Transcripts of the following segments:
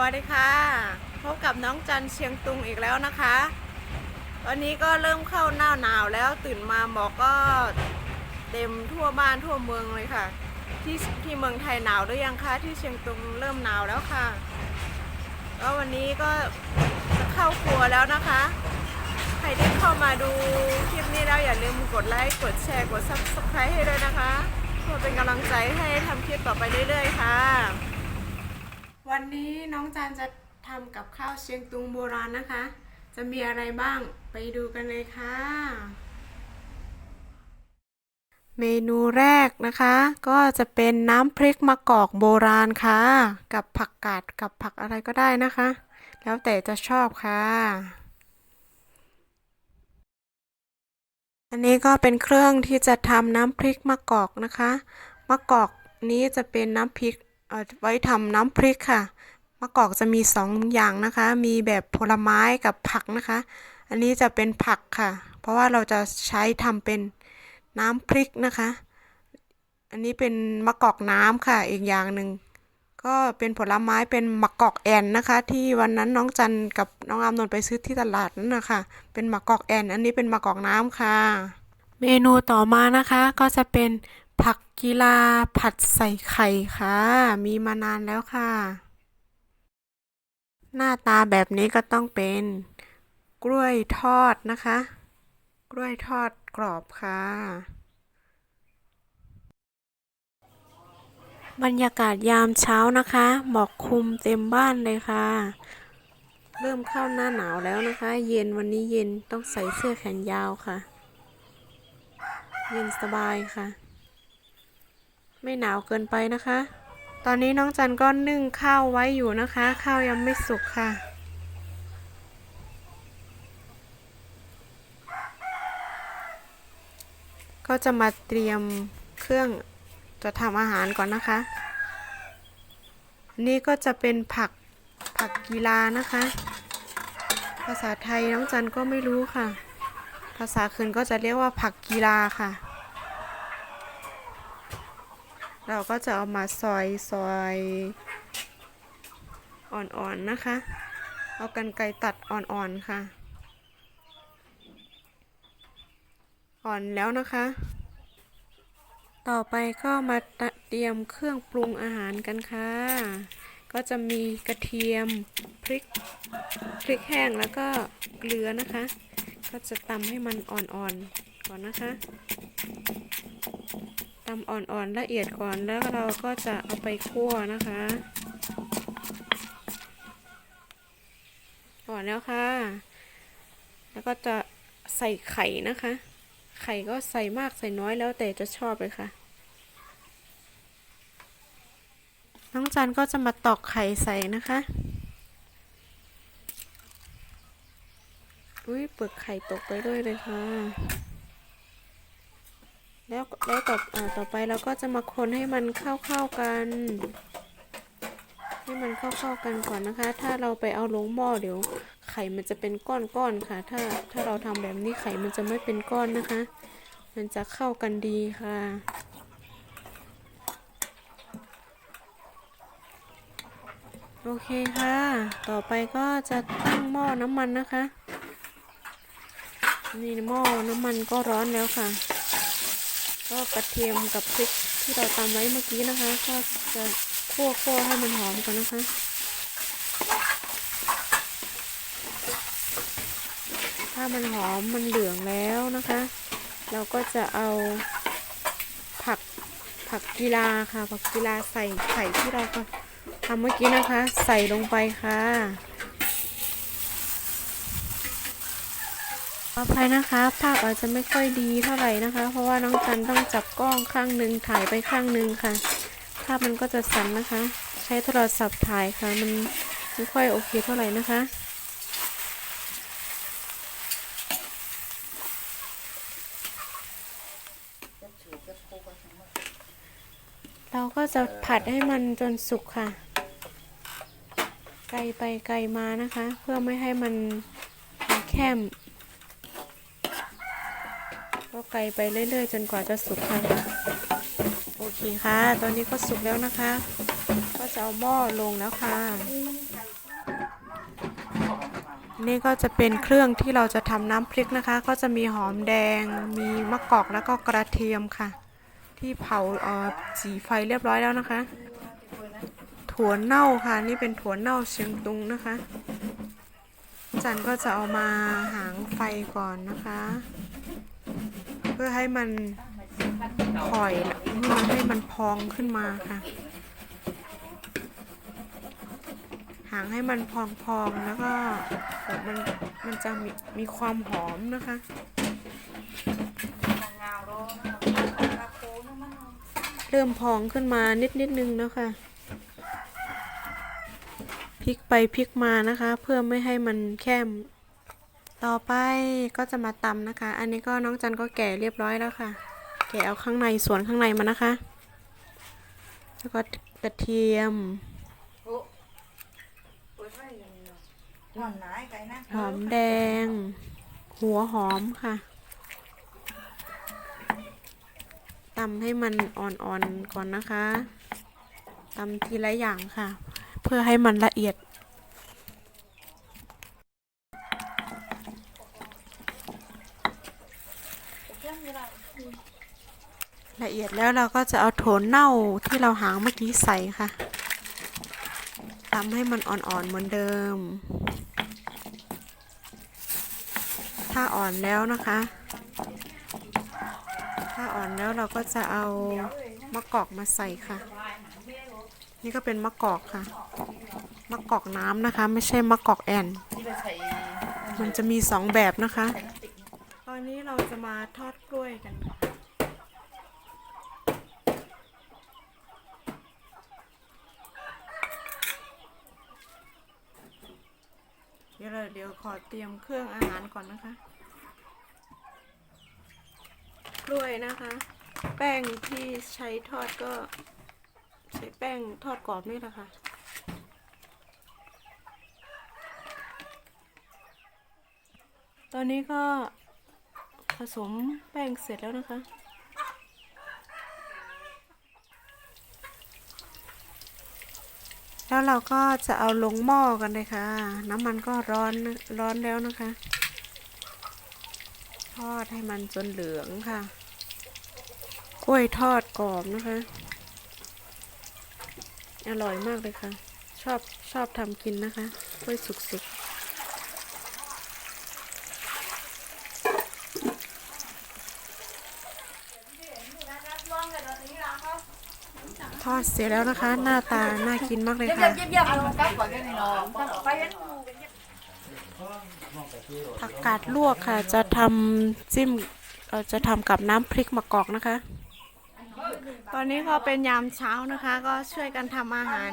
วัสดีค่ะพบกับน้องจันเชียงตุงอีกแล้วนะคะวันนี้ก็เริ่มเข้าหน้าหนาวแล้วตื่นมาหมอกก็เต็มทั่วบ้านทั่วเมืองเลยค่ะ ที่ที่เมืองไทยหนาวหรือยังคะที่เชียงตุงเริ่มหนาวแล้วค่ะก็วันนี้ก็จะเข้าครัวแล้วนะคะ ใครที่เข้ามาดูคลิปนี้แล้วอย่าลืมกดไลค์กดแชร์กด subscribe ให้ด้วยนะคะเพื่อเป็นกำลังใจให้ทำคลิปต่อไปเรื่อยๆค่ะ วันนี้น้องจันจะทำกับข้าวเชียงตุงโบราณนะคะ จะมีอะไรบ้างไปดูกันเลยค่ะ เมนูแรกนะคะ ก็จะเป็นน้ำพริกมะกอกโบราณค่ะ กับผักกาดกับผักอะไรก็ได้นะคะ แล้วแต่จะชอบค่ะ อันนี้ก็เป็นเครื่องที่จะทำน้ำพริกมะกอกนะคะ มะกอกนี้จะเป็นน้ำพริก ไว้ทำน้ำพริกค่ะ มะกอกจะมีสองอย่างนะคะ มีแบบผลไม้กับผักนะคะ อันนี้จะเป็นผักค่ะ เพราะว่าเราจะใช้ทำเป็นน้ำพริกนะคะ อันนี้เป็นมะกอกน้ำค่ะ อีกอย่างหนึ่งก็เป็นผลไม้เป็นมะกอกแอนนะคะ ที่วันนั้นน้องจันกับน้องอามนนท์ไปซื้อที่ตลาดนั่นนะคะเป็นมะกอกแอน อันนี้เป็นมะกอกน้ำค่ะ เมนูต่อมานะคะก็จะเป็น ผักกีฬาผัดใส่ไข่ค่ะ มีมานานแล้วค่ะ หน้าตาแบบนี้ก็ต้องเป็น กล้วยทอดนะคะ กล้วยทอดกรอบค่ะ บรรยากาศยามเช้านะคะ หมอกคลุมเต็มบ้านเลยค่ะ เริ่มเข้าหน้าหนาวแล้วนะคะ เย็นวันนี้เย็นต้องใส่เสื้อแขนยาวค่ะ เย็นสบายค่ะ ไม่หนาวเกินไปนะคะ ตอนนี้น้องจันก็นึ่งข้าวไว้อยู่นะคะ ข้าวยังไม่สุกค่ะ ก็จะมาเตรียมเครื่องจะทำอาหารก่อนนะคะนนี้ก็จะเป็นผักผักกีฬานะคะ ภาษาไทยน้องจันก็ไม่รู้ค่ะ ภาษาคืนก็จะเรียกว่าผักกีฬาค่ะ เราก็จะเอามาซอยซอยอ่อนๆนะคะ เอากันไกตัดอ่อนๆค่ะ อ่อนแล้วนะคะ ต่อไปก็มาเตรียมเครื่องปรุงอาหารกันค่ะ ก็จะมีกระเทียมพริกพริกแห้งแล้วก็เกลือนะคะ ก็จะตำให้มันอ่อนๆก่อนนะคะ ตำอ่อนๆละเอียดก่อนแล้วเราก็จะเอาไปคั่วนะคะอ่อนแล้วค่ะ แล้วก็จะใส่ไข่นะคะ ไข่ก็ใส่มากใส่น้อยแล้วแต่จะชอบเลยค่ะ น้องจันก็จะมาตอกไข่ใส่นะคะอุ้ยเปลือกไข่ตกไปด้วยเลยค่ะ แล้วต่ออต่อไปเราก็จะมาคนให้มันเข้าๆกัน ให้มันเข้าๆกันก่อนนะคะ ถ้าเราไปเอาลงหม้อเดี๋ยว ไข่มันจะเป็นก้อนๆค่ะ ถ้าถ้าเราทำแบบนี้ไข่มันจะไม่เป็นก้อนนะคะ มันจะเข้ากันดีค่ะโอเคค่ะ ต่อไปก็จะตั้งหม้อน้ำมันนะคะ นี่หม้อน้ำมันก็ร้อนแล้วค่ะ ก็กระเทียมกับพริกที่เราตำไว้เมื่อกี้นะคะ ก็จะคั่วคั่วให้มันหอมก่อนนะคะถ้ามันหอมมันเหลืองแล้วนะคะ เราก็จะเอาผักผักกีฬาค่ะผักกีฬาใส่ไข่ที่เราทำเมื่อกี้นะคะ ใส่ลงไปค่ะขอ อภัยนะคะ ภาพอาจจะไม่ค่อยดีเท่าไหร่นะคะ เพราะว่าน้องจันต้องจับกล้องข้างหนึ่งถ่ายไปข้างหนึ่งค่ะ ภาพมันก็จะสั่นนะคะ ใช้โทรศัพท์ถ่ายค่ะ มันไม่ค่อยโอเคเท่าไหร่นะคะเราก็จะผัดให้มันจนสุกค่ะ ไกลไปไกลมานะคะ เพื่อไม่ให้มันแคม ก็ไกลไปเรื่อยๆ จนกว่าจะสุกค่ะโอเคค่ะ ตอนนี้ก็สุกแล้วนะคะ ก็จะเอาหม้อลงแล้วค่ะนี่ก็จะเป็นเครื่องที่เราจะทำน้ำพริกนะคะ ก็จะมีหอมแดง มีมะกอกแล้วก็กระเทียมค่ะ ที่เผาเอ่อสีไฟเรียบร้อยแล้วนะคะ ถั่วเน่าค่ะ นี่เป็นถั่วเน่าเชียงตุงนะคะจันก็จะเอามาหางไฟก่อนนะคะ เพื่อให้มันข่อยเพื่อให้มันพองขึ้นมาค่ะ หางให้มันพองๆแล้วก็มันมันจะมีมีความหอมนะคะเริ่มพองขึ้นมานิดนิดนึงแล้วค่ะพลิกไปพลิกมานะคะ เพื่อไม่ให้มันแคม ต่อไปก็จะมาตำนะคะ อันนี้ก็น้องจันก็แก่เรียบร้อยแล้วค่ะ แกะเอาข้างในส่วนข้างในมานะคะ แล้วก็กระเทียมหอมแดง หัวหอมค่ะตำให้มันอ่อนๆก่อนนะคะตำทีละอย่างค่ะ เพื่อให้มันละเอียด เอียดแล้วเราก็จะเอาโถนเน่าที่เราหางเมื่อกี้ใส่ค่ะตำให้มันอ่อนๆเหมือนเดิม ถ้าอ่อนแล้วนะคะ ถ้าอ่อนแล้วเราก็จะเอามะกอกมาใส่ค่ะ นี่ก็เป็นมะกอกค่ะ มะกอกน้ำนะคะ ไม่ใช่มะกอกแอน มันจะมีสองแบบนะคะ ตอนนี้เราจะมาทอดกล้วยกันค่ะ ดี๋ยวเราเดี๋ยวขอเตรียมเครื่องอาหารก่อนนะคะ กล้วยนะคะ แป้งที่ใช้ทอดก็ ใช้แป้งทอดกรอบนี่แหละค่ะตอนนี้ก็ผสมแป้งเสร็จแล้วนะคะ แล้วเราก็จะเอาลงหม้อกันเลยค่ะ น้ำมันก็ร้อนร้อนแล้วนะคะ ทอดให้มันจนเหลืองค่ะ กล้วยทอดกรอบนะคะ อร่อยมากเลยค่ะ ชอบชอบทำกินนะคะ กล้วยสุกๆ ทอดเสร็จแล้วนะคะ หน้าตา น่ากินมากเลยค่ะเยี่ยมเอาตั้งก่อนกันเนาะไปยันผักกาดลวกค่ะ จะทำจิ้มเอ่อจะทำกับน้ำพริกมะกอกนะคะ ตอนนี้ก็เป็นยามเช้านะคะ ก็ช่วยกันทำอาหาร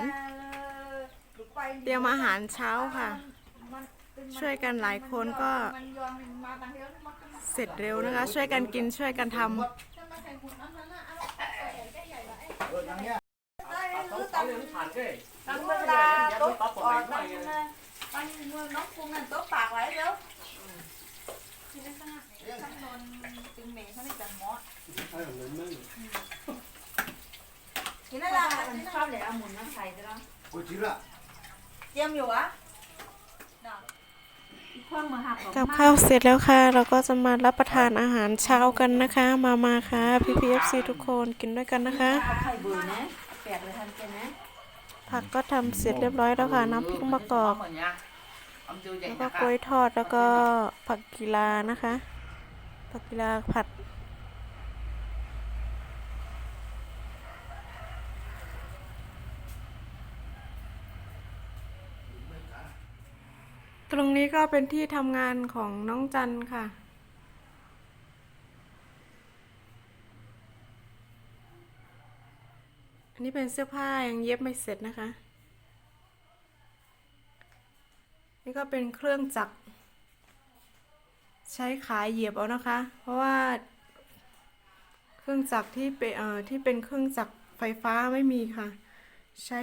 เตรียมอาหารเช้าค่ะ ช่วยกันหลายคนก็เสร็จเร็วนะคะ ช่วยกันกินช่วยกันทำ คือตังตังเวลาตกออกมันมันมือน้องคุงนั่นตกปากไว้แล้วคือได้ขนาดไหนข้างนนตึงเหม่งเขาไม่จังมอสไอ้เหมือนมึงกินอะไรกินข้าวเหลวหมุนน้ำใส่ได้แล้วกูจิระเยี่ยมอยู่วะกับข้าวเสร็จแล้วค่ะ เราก็จะมารับประทานอาหารเช้ากันนะคะ มามาค่ะ พี่พีเอฟซีทุกคนกินด้วยกันนะคะ ไข่บือนะแปดเลยทันนะผักก็ทำเสร็จเรียบร้อยแล้วค่ะน้ำพริกมะกอกแล้วก็กล้วยทอดแล้วก็ผักกีฬานะคะ ผักกีฬาผัดตรงนี้ก็เป็นที่ทำงานของน้องจันค่ะ นนี้เป็นเสื้อผ้ายังเย็บไม่เสร็จนะคะ นี่ก็เป็นเครื่องจักร ใช้ขายเหยียบเอานะคะ เพราะว่า เครื่องจักรที่เป็นเอ่อที่เป็นเครื่องจักรไฟฟ้าไม่มีค่ะ ใช้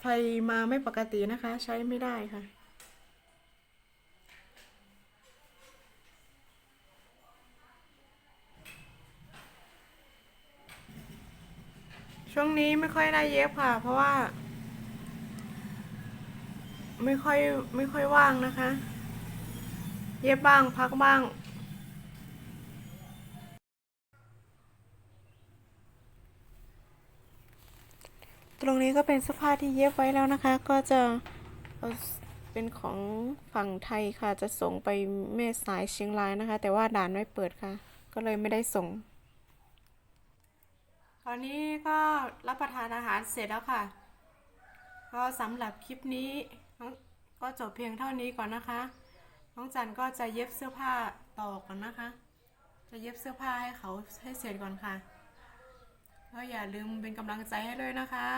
ไฟมาไม่ปกตินะคะ ใช้ไม่ได้ค่ะ ช่วงนี้ไม่ค่อยได้เย็บค่ะ เพราะว่า ไม่ค่อยไม่ค่อยว่างนะคะ เย็บบ้างพักบ้างตรงนี้ก็เป็นเสื้อผ้าที่เย็บไว้แล้วนะคะ ก็จะเอาเป็นของฝั่งไทยค่ะ จะส่งไปแม่สายเชียงรายนะคะ แต่ว่าด่านไม่เปิดค่ะ ก็เลยไม่ได้ส่ง อนนี้ก็รับประทานอาหารเสร็จแล้วค่ะ ก็สำหรับคลิปนี้ก็จบเพียงเท่านี้ก่อนนะคะ น้องจันก็จะเย็บเสื้อผ้าต่อก่อนนะคะ จะเย็บเสื้อผ้าให้เขาให้เสร็จก่อนค่ะก็อย่าลืมเป็นกำลังใจให้ด้วยนะคะ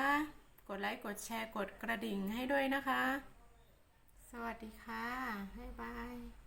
กดไลค์ กดแชร์ กดกระดิ่งให้ด้วยนะคะ สวัสดีค่ะ บ๊ายบาย